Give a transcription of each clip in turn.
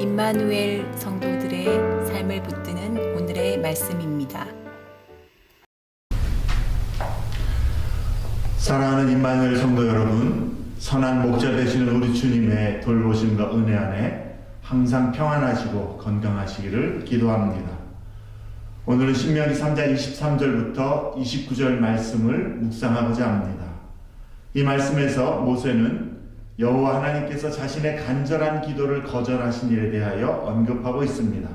임마누엘 성도들의 삶을 붙드는 오늘의 말씀입니다. 사랑하는 임마누엘 성도 여러분, 선한 목자 되시는 우리 주님의 돌보심과 은혜 안에 항상 평안하시고 건강하시기를 기도합니다. 오늘은 신명기 3장 23절부터 29절 말씀을 묵상하고자 합니다. 이 말씀에서 모세는 여호와 하나님께서 자신의 간절한 기도를 거절하신 일에 대하여 언급하고 있습니다.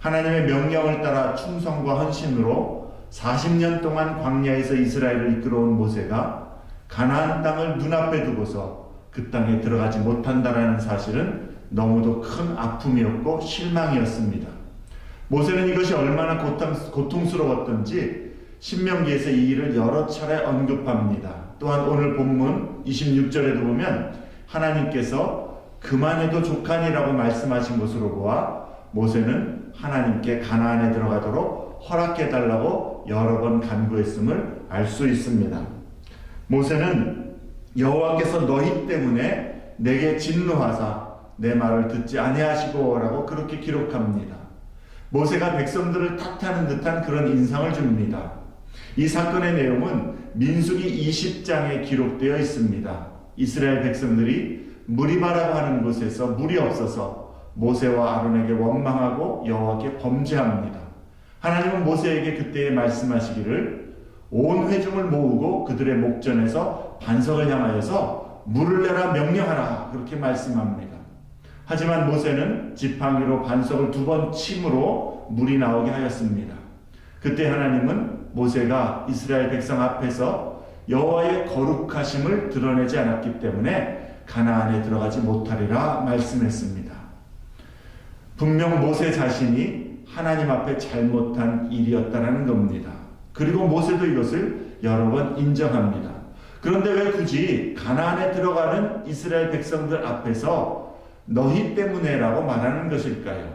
하나님의 명령을 따라 충성과 헌신으로 40년 동안 광야에서 이스라엘을 이끌어온 모세가 가나안 땅을 눈앞에 두고서 그 땅에 들어가지 못한다라는 사실은 너무도 큰 아픔이었고 실망이었습니다. 모세는 이것이 얼마나 고통, 스러웠던지 신명기에서 이 일을 여러 차례 언급합니다. 또한 오늘 본문 26절에도 보면 하나님께서 그만해도 족하니라고 말씀하신 것으로 보아 모세는 하나님께 가나안에 들어가도록 허락해 달라고 여러 번 간구했음을 알 수 있습니다. 모세는 여호와께서 너희 때문에 내게 진노하사 내 말을 듣지 아니하시고라고 그렇게 기록합니다. 모세가 백성들을 탓하는 듯한 그런 인상을 줍니다. 이 사건의 내용은 민수기 20장에 기록되어 있습니다. 이스라엘 백성들이 무리바라고 하는 곳에서 물이 없어서 모세와 아론에게 원망하고 여호와께 범죄합니다. 하나님은 모세에게 그때 말씀하시기를 온 회중을 모으고 그들의 목전에서 반석을 향하여서 물을 내라 명령하라 그렇게 말씀합니다. 하지만 모세는 지팡이로 반석을 두 번 침으로 물이 나오게 하였습니다. 그때 하나님은 모세가 이스라엘 백성 앞에서 여호와의 거룩하심을 드러내지 않았기 때문에 가나안에 들어가지 못하리라 말씀했습니다. 분명 모세 자신이 하나님 앞에 잘못한 일이었다라는 겁니다. 그리고 모세도 이것을 여러 번 인정합니다. 그런데 왜 굳이 가나안에 들어가는 이스라엘 백성들 앞에서 너희 때문에라고 말하는 것일까요?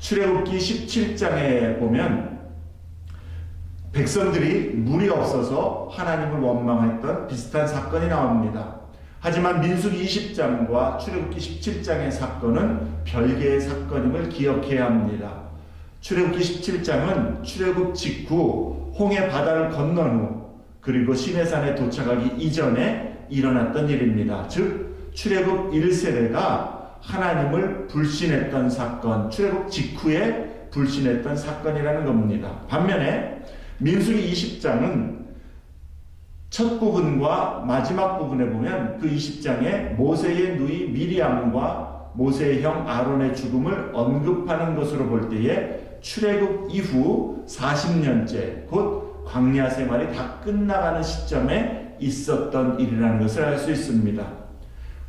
출애굽기 17장에 보면 백성들이 물이 없어서 하나님을 원망했던 비슷한 사건이 나옵니다. 하지만 민수기 20장과 출애굽기 17장의 사건은 별개의 사건임을 기억해야 합니다. 출애굽기 17장은 출애굽 직후 홍해 바다를 건넌 후 그리고 시내산에 도착하기 이전에 일어났던 일입니다. 즉 출애굽 1세대가 하나님을 불신했던 사건, 출애굽 직후에 불신했던 사건이라는 겁니다. 반면에 민수기 20장은 첫 부분과 마지막 부분에 보면 그 20장에 모세의 누이 미리암과 모세의 형 아론의 죽음을 언급하는 것으로 볼 때에 출애굽 이후 40년째 곧 광야 생활이 다 끝나가는 시점에 있었던 일이라는 것을 알 수 있습니다.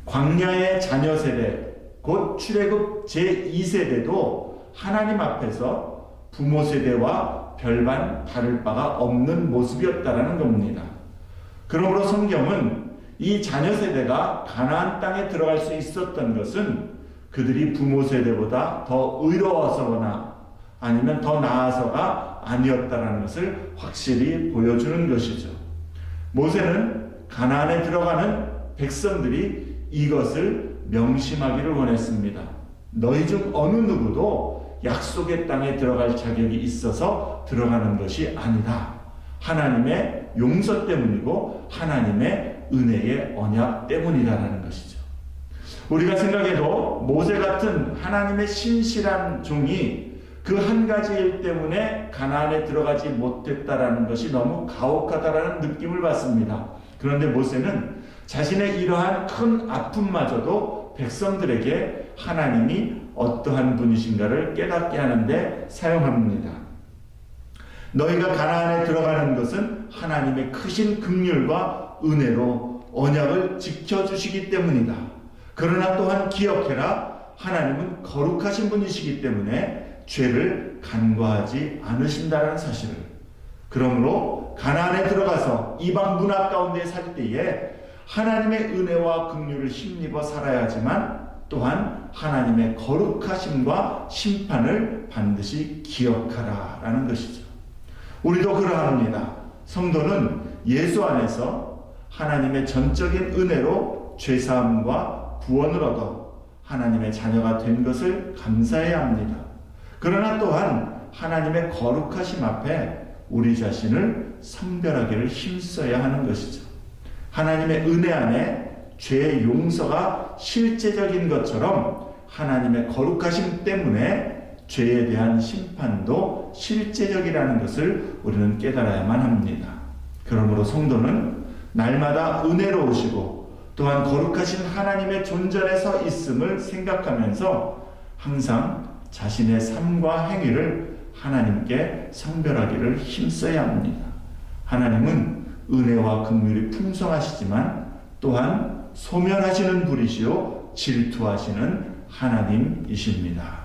광야의 자녀 세대 곧 출애굽 제2세대도 하나님 앞에서 부모 세대와 별반 다를 바가 없는 모습이었다라는 겁니다. 그러므로 성경은 이 자녀 세대가 가나안 땅에 들어갈 수 있었던 것은 그들이 부모 세대보다 더 의로워서거나 아니면 더 나아서가 아니었다라는 것을 확실히 보여주는 것이죠. 모세는 가나안에 들어가는 백성들이 이것을 명심하기를 원했습니다. 너희 중 어느 누구도 약속의 땅에 들어갈 자격이 있어서 들어가는 것이 아니다. 하나님의 용서 때문이고 하나님의 은혜의 언약 때문이다라는 것이죠. 우리가 생각해도 모세 같은 하나님의 신실한 종이 그 한 가지 일 때문에 가나안에 들어가지 못했다라는 것이 너무 가혹하다라는 느낌을 받습니다. 그런데 모세는 자신의 이러한 큰 아픔마저도 백성들에게 하나님이 어떠한 분이신가를 깨닫게 하는데 사용합니다. 너희가 가나안에 들어가는 것은 하나님의 크신 긍휼과 은혜로 언약을 지켜 주시기 때문이다. 그러나 또한 기억해라. 하나님은 거룩하신 분이시기 때문에 죄를 간과하지 않으신다는 사실을. 그러므로 가나안에 들어가서 이방 문화 가운데 살 때에 하나님의 은혜와 긍휼을 힘입어 살아야지만 또한 하나님의 거룩하심과 심판을 반드시 기억하라 라는 것이죠. 우리도 그러합니다. 성도는 예수 안에서 하나님의 전적인 은혜로 죄사함과 구원을 얻어 하나님의 자녀가 된 것을 감사해야 합니다. 그러나 또한 하나님의 거룩하심 앞에 우리 자신을 성별하기를 힘써야 하는 것이죠. 하나님의 은혜 안에 죄의 용서가 실제적인 것처럼 하나님의 거룩하심 때문에 죄에 대한 심판도 실제적이라는 것을 우리는 깨달아야만 합니다. 그러므로 성도는 날마다 은혜로우시고 또한 거룩하신 하나님의 존전에 서 있음을 생각하면서 항상 자신의 삶과 행위를 하나님께 성별하기를 힘써야 합니다. 하나님은 은혜와 긍휼이 풍성하시지만 또한 소멸하시는 분이시요 질투하시는 하나님이십니다.